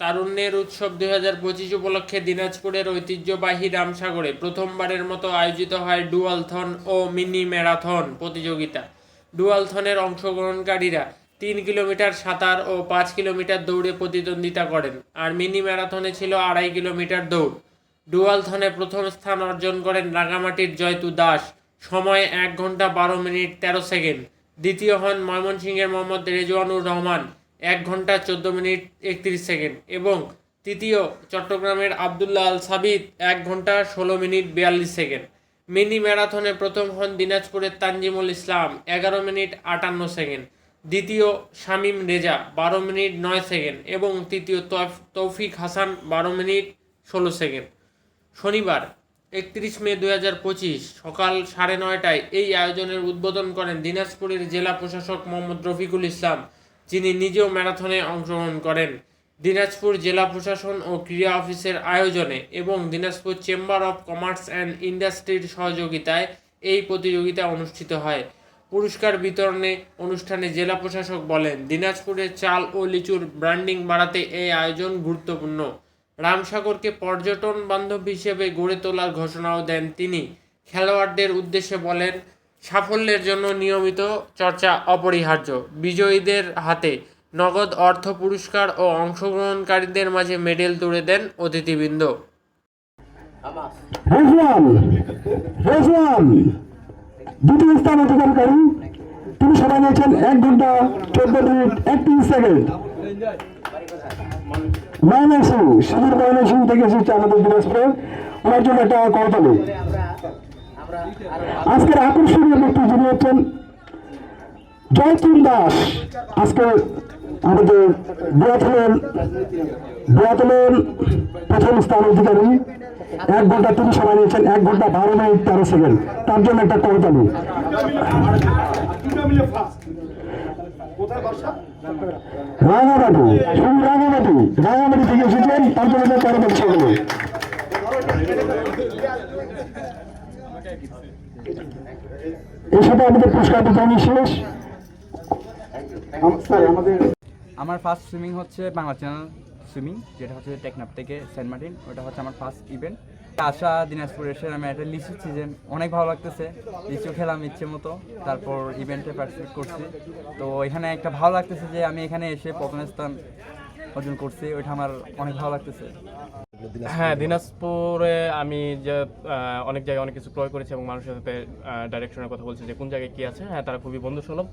তারুণ্যের উৎসব দুই হাজার পঁচিশ উপলক্ষে দিনাজপুরের ঐতিহ্যবাহী রামসাগরে প্রথমবারের মতো আয়োজিত হয় ডুয়ালথন ও মিনি ম্যারাথন প্রতিযোগিতা। ডুয়ালথনের অংশগ্রহণকারীরা তিন কিলোমিটার সাঁতার ও পাঁচ কিলোমিটার দৌড়ে প্রতিদ্বন্দ্বিতা করেন আর মিনি ম্যারাথনে ছিল আড়াই কিলোমিটার দৌড়। ডুয়ালথনে প্রথম স্থান অর্জন করেন রাঙামাটির জয়তু দাস। সময় এক ঘণ্টা বারো মিনিট তেরো সেকেন্ড। দ্বিতীয় হন ময়মনসিংহের মোহাম্মদ রেজওয়ানুর রহমান। এক ঘণ্টা চোদ্দ মিনিট একত্রিশ সেকেন্ড। এবং তৃতীয়, চট্টগ্রামের আবদুল্লাহ আল সাবিত এক ঘণ্টা ষোলো মিনিট বিয়াল্লিশ সেকেন্ড। মিনি ম্যারাথনে প্রথম হন দিনাজপুরের তানজিমুল ইসলাম, এগারো মিনিট আটান্ন সেকেন্ড। দ্বিতীয়, শামীম রেজা, বারো মিনিট নয় সেকেন্ড। এবং তৃতীয় তৌফিক হাসান, বারো মিনিট ষোলো সেকেন্ড। শনিবার, একত্রিশ মে দু হাজার পঁচিশ, সকাল সাড়ে নয়টায় এই আয়োজনের উদ্বোধন করেন দিনাজপুরের জেলা প্রশাসক মোহাম্মদ রফিকুল ইসলাম। যিনি নিজেও ম্যারাথনে অংশগ্রহণ করেন। দিনাজপুর জেলা প্রশাসন ও ক্রীড়া অফিসের আয়োজনে এবং Dinajpur chamber of commerce and ইন্ডাস্ট্রির সহযোগিতায় এই প্রতিযোগিতা অনুষ্ঠিত হয়। পুরস্কার বিতরণে অনুষ্ঠানে জেলা প্রশাসক বলেন, দিনাজপুরের চাল ও লিচুর ব্র্যান্ডিং বাড়াতে এই আয়োজন গুরুত্বপূর্ণ। রামসাগরকে পর্যটন বান্ধব হিসেবে গড়ে তোলার ঘোষণাও দেন তিনি। খেলোয়াড়দের উদ্দেশ্যে বলেন সাফল্যের জন্য নিয়মিত চর্চা অপরিহার্য। বিজয়ীদের হাতে নগদ অর্থ পুরস্কার ও অংশগ্রহণকারীদের মাঝে মেডেল তুলে দেন অতিথিবৃন্দ। রেজওয়ান রেজওয়ান দ্বিতীয় স্থান অধিকারী তিনি সময় নিয়েছেন এক ঘণ্টা চোদ্দ মিনিট একত্রিশ সেকেন্ড। ময়নাসিং শিবির ময়নাসিং থেকে এসেছে আমাদের দিনাজপুরে। ওনার জন্য একটা করতালি আজকের আকর্ষণীয় ব্যক্তি যিনি হচ্ছেন জয়তুল দাস। আজকে আমাদের বিয়াথলের বিয়াথলের প্রথম স্থান অধিকারী। এক ঘণ্টা তিনি সময় নিয়েছেন, এক ঘণ্টা বারো মিনিট তেরো সেকেন্ড। তার জন্য একটা করতালি রাঙামাটি, শুধু রাঙামাটি রাঙামাটি থেকে এসেছেন, তার জন্য করতালি সকলে এর সাথে আমাদের পুরস্কার বিতরণ শেষ। আমাদের আমার ফার্স্ট সুইমিং হচ্ছে বাংলা চ্যানেল সুইমিং যেটা হচ্ছে টেকনাফ থেকে সেন্ট মার্টিন ওটা হচ্ছে আমার ফার্স্ট ইভেন্ট আশা দিনাজপুর এসে আমি একটা লিচু সিজন অনেক ভালো লাগতেছে। লিচু খেলাম ইচ্ছে মতো তারপর ইভেন্টে পার্টিসিপেট করছি। তো এখানে একটা ভালো লাগতেছে যে আমি এখানে এসে প্রথম স্থান অর্জন করছি ওইটা আমার অনেক ভালো লাগতেছে। হ্যাঁ দিনাজপুরে আমি যে অনেক জায়গায় অনেক কিছু ক্রয় করেছি এবং মানুষের সাথে ডাইরেকশনের কথা বলছি যে কোন জায়গায় কী আছে। হ্যাঁ তারা খুবই বন্ধু সুলভ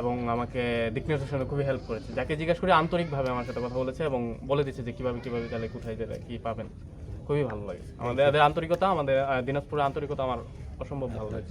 এবং আমাকে দিক নির্দেশনে খুবই হেল্প করেছে। যাকে জিজ্ঞাসা করি আন্তরিকভাবে আমার সাথে কথা বলেছে এবং বলে দিচ্ছে যে কীভাবে কীভাবে গেলে কোথায় গেলে কি পাবেন। খুবই ভালো লাগে। আমাদের আন্তরিকতা আমাদের দিনাজপুরের আন্তরিকতা আমার অসম্ভব ভালো লাগে।